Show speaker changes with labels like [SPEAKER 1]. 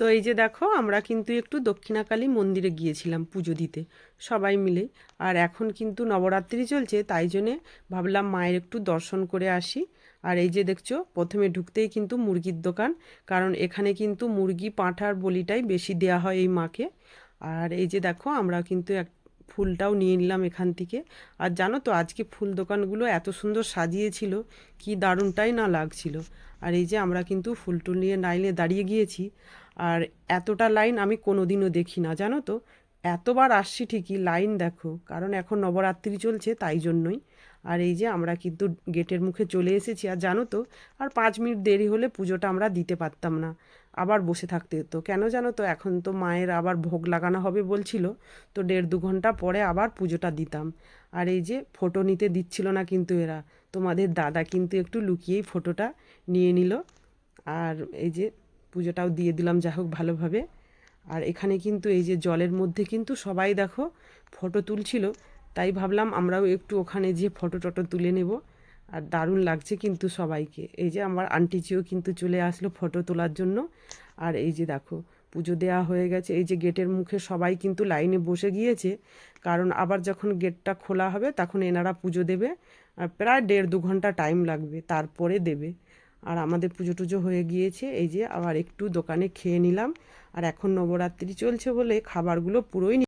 [SPEAKER 1] তো এই যে দেখো, আমরা কিন্তু একটু দক্ষিণাকালী মন্দিরে গিয়েছিলাম পুজো দিতে, সবাই মিলে। আর এখন কিন্তু নবরাত্রি চলছে, তাই জন্যে ভাবলাম মায়ের একটু দর্শন করে আসি। আর এই যে দেখছ, প্রথমে ঢুকতেই কিন্তু মুরগির দোকান, কারণ এখানে কিন্তু মুরগি পাঁঠার বলিটাই বেশি দেয়া হয় এই মাকে। আর এই যে দেখো, আমরা কিন্তু এক ফুলটাও নিয়ে নিলাম এখান থেকে। আর জানো তো, আজকে ফুল দোকানগুলো এত সুন্দর সাজিয়েছিল, কি দারুণটাই না লাগছিল। আর এই যে আমরা কিন্তু ফুল টুল নিয়ে লাইনে দাঁড়িয়ে গিয়েছি। আর এতটা লাইন আমি কোনো দিনও দেখি না, জানো তো? এতবার আসছি ঠিকই, লাইন দেখো, কারণ এখন নবরাত্রি চলছে তাই জন্যই। আর এই যে আমরা কিন্তু গেটের মুখে চলে এসেছি, আর জানো তো? আর পাঁচ মিনিট দেরি হলে পুজোটা আমরা দিতে পারতাম না, আবার বসে থাকতে হতো। কেন জানো তো? এখন তো মায়ের আবার ভোগ লাগানো হবে বলছিল, তো দেড় দু ঘণ্টা পরে আবার পুজোটা দিতাম। আর এই যে ফটো নিতে দিচ্ছিল না কিন্তু এরা, তোমাদের দাদা কিন্তু একটু লুকিয়েই ফটোটা নিয়ে নিল। আর এই যে পুজোটাও দিয়ে দিলাম, যা হোক ভালোভাবে। আর এখানে কিন্তু এই যে জলের মধ্যে কিন্তু সবাই দেখো ফটো তুলছিল, তাই ভাবলাম আমরাও একটু ওখানে যেয়ে ফটো টটো তুলে নেব। আর দারুণ লাগছে কিন্তু সবাইকে। এই যে আমার আন্টিজিও কিন্তু চলে আসলো ফটো তোলার জন্য। আর এই যে দেখো, পুজো দেওয়া হয়ে গেছে। এই যে গেটের মুখে সবাই কিন্তু লাইনে বসে গিয়েছে। কারণ আবার যখন গেটটা খোলা হবে, তখন এনারা পুজো দেবে। আর প্রায় দেড় দু ঘণ্টা টাইম লাগবে, তারপরে দেবে। আর আমাদের পুজো টুজো হয়ে গিয়েছে। এই যে আবার একটু দোকানে খেয়ে নিলাম। আর এখন নবরাত্রি চলছে বলে খাবারগুলো পুরোই